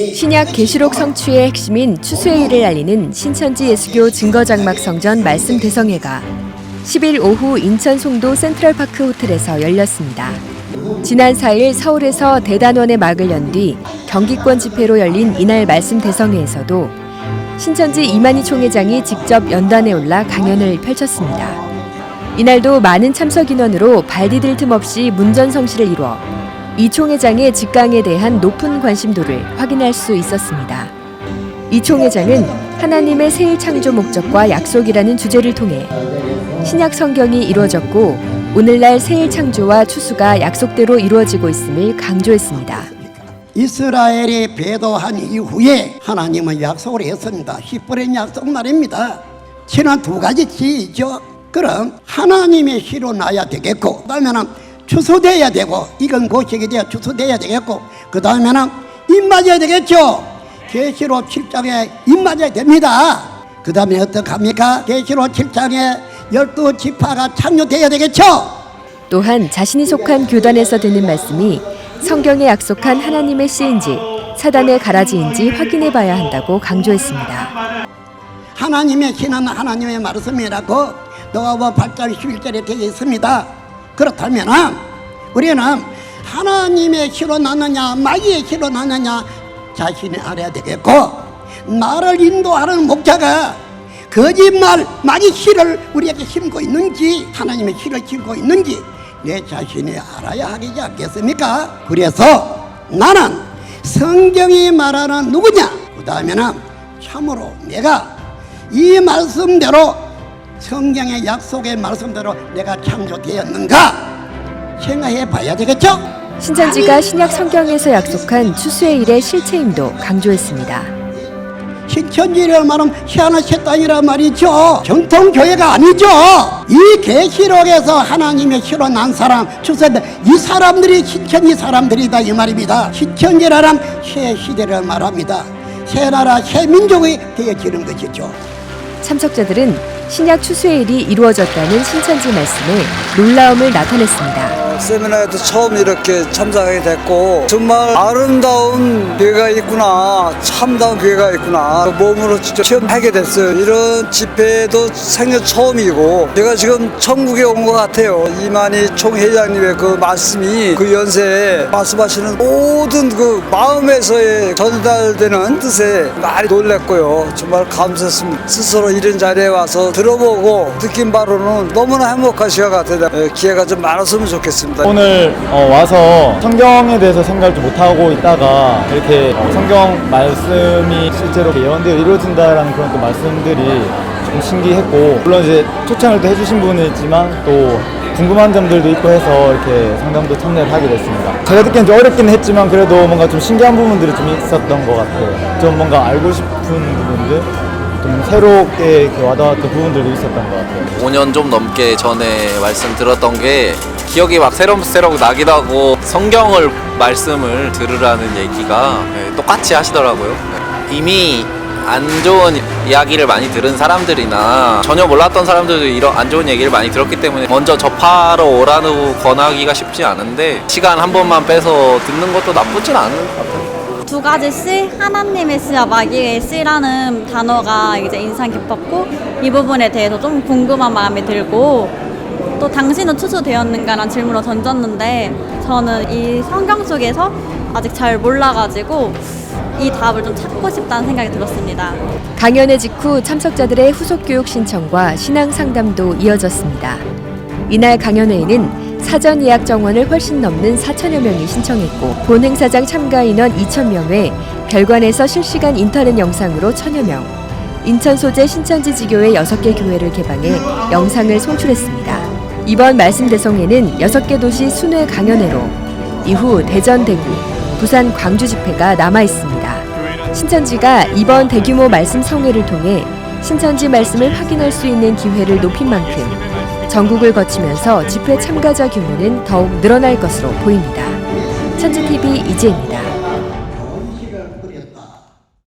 신약 계시록 성취의 핵심인 추수의 일을 알리는 신천지 예수교 증거장막 성전 말씀 대성회가 10일 오후 인천 송도 센트럴파크 호텔에서 열렸습니다. 지난 4일 서울에서 대단원의 막을 연 뒤 경기권 집회로 열린 이날 말씀 대성회에서도 신천지 이만희 총회장이 직접 연단에 올라 강연을 펼쳤습니다. 이날도 많은 참석 인원으로 발디딜 틈 없이 문전성시를 이루어 이 총 회장의 직강에 대한 높은 관심도를 확인할 수 있었습니다. 이 총 회장은 하나님의 새일 창조 목적과 약속이라는 주제를 통해 신약 성경이 이루어졌고 오늘날 새일 창조와 추수가 약속대로 이루어지고 있음을 강조했습니다. 이스라엘이 배도한 이후에 하나님은 약속을 했습니다. 히브리인 약속 말입니다. 신은 두 가지 지이죠. 그럼 하나님의 시로 나야 되겠고, 그 다음에는 추수돼야 되고, 이건 고식이 되어 추수돼야 되겠고, 그 다음에는 입 맞아야 되겠죠. 계시록 7장에 입 맞아야 됩니다. 그 다음에 어떡합니까? 계시록 7장에 열두 지파가 참여돼야 되겠죠. 또한 자신이 속한 교단에서 듣는 말씀이 성경에 약속한 하나님의 씨인지 사단의 가라지인지 확인해 봐야 한다고 강조했습니다. 하나님의 신은 하나님의 말씀이라고 노아와 8장 11절에 되어 있습니다. 그렇다면 우리는 하나님의 시로 나느냐 마귀의 시로 나느냐 자신이 알아야 되겠고 나를 인도하는 목자가 거짓말 마귀 시를 우리에게 심고 있는지 하나님의 시를 심고 있는지 내 자신이 알아야 하지 않겠습니까? 그래서 나는 성경이 말하는 누구냐? 그 다음에는 참으로 내가 이 말씀대로 성경의 약속의 말씀대로 내가 창조되었는가 생각해 봐야 되겠죠? 신천지가 신약 성경에서 약속한 추수의 일의 실체임도 강조했습니다. 신천지를 말하면 희한한 새땅이란 말이죠. 정통 교회가 아니죠. 이 계시록에서 하나님의 시로 난 사람, 추세대 이 사람들이 신천지 사람들이다 이 말입니다. 신천지라는 새 시대를 말합니다. 새 나라, 새 민족이 되어지는 것이죠. 참석자들은 신약 추수의 일이 이루어졌다는 신천지 말씀에 놀라움을 나타냈습니다. 세미나에도 처음 이렇게 참석하게 됐고 정말 아름다운 교회가 있구나. 참다운 교회가 있구나. 몸으로 직접 체험하게 됐어요. 이런 집회도 생애 처음이고 제가 지금 천국에 온 것 같아요. 이만희 총회장님의 그 말씀이 그 연세에 말씀하시는 모든 그 마음에서의 전달되는 뜻에 많이 놀랬고요. 정말 감사했습니다. 스스로 이런 자리에 와서 들어보고 느낀 바로는 너무나 행복한 시간 같아요. 예, 기회가 좀 많았으면 좋겠습니다 오늘 어, 와서 성경에 대해서 생각을 좀 못하고 있다가 이렇게 어, 성경 말씀이 실제로 예언되어 이루어진다라는 그런 또 말씀들이 좀 신기했고 물론 이제 초청을 또 해주신 분은 있지만 또 궁금한 점들도 있고 해서 이렇게 상담도 참여를 하게 됐습니다. 제가 듣기엔 좀 어렵긴 했지만 그래도 뭔가 좀 신기한 부분들이 좀 있었던 것 같아요. 좀 뭔가 알고 싶은 부분들 좀 새롭게 와닿았던 부분들도 있었던 것 같아요. 5년 좀 넘게 전에 말씀 들었던 게 기억이 막 새록새록 나기도 하고 성경을 말씀을 들으라는 얘기가 네, 똑같이 하시더라고요. 네. 이미 안 좋은 이야기를 많이 들은 사람들이나 전혀 몰랐던 사람들도 이런 안 좋은 얘기를 많이 들었기 때문에 먼저 접하러 오라고 권하기가 쉽지 않은데 시간 한 번만 빼서 듣는 것도 나쁘진 않은 것 같아요. 두 가지 씨, 하나님의 씨와 마귀의 씨라는 단어가 이제 인상 깊었고 이 부분에 대해서 좀 궁금한 마음이 들고 또 당신은 추수되었는가라는 질문을 던졌는데 저는 이 성경 속에서 아직 잘 몰라가지고 이 답을 좀 찾고 싶다는 생각이 들었습니다. 강연의 직후 참석자들의 후속 교육 신청과 신앙 상담도 이어졌습니다. 이날 강연회에는 사전 예약 정원을 훨씬 넘는 4천여 명이 신청했고 본 행사장 참가 인원 2천 명외 별관에서 실시간 인터넷 영상으로 천여 명, 인천 소재 신천지 지교회 6개 교회를 개방해 영상을 송출했습니다. 이번 말씀 대성회는 6개 도시 순회 강연회로 이후 대전 대구, 부산 광주 집회가 남아 있습니다. 신천지가 이번 대규모 말씀 성회를 통해 신천지 말씀을 확인할 수 있는 기회를 높인 만큼 전국을 거치면서 집회 참가자 규모는 더욱 늘어날 것으로 보입니다. 천지TV 이지혜입니다.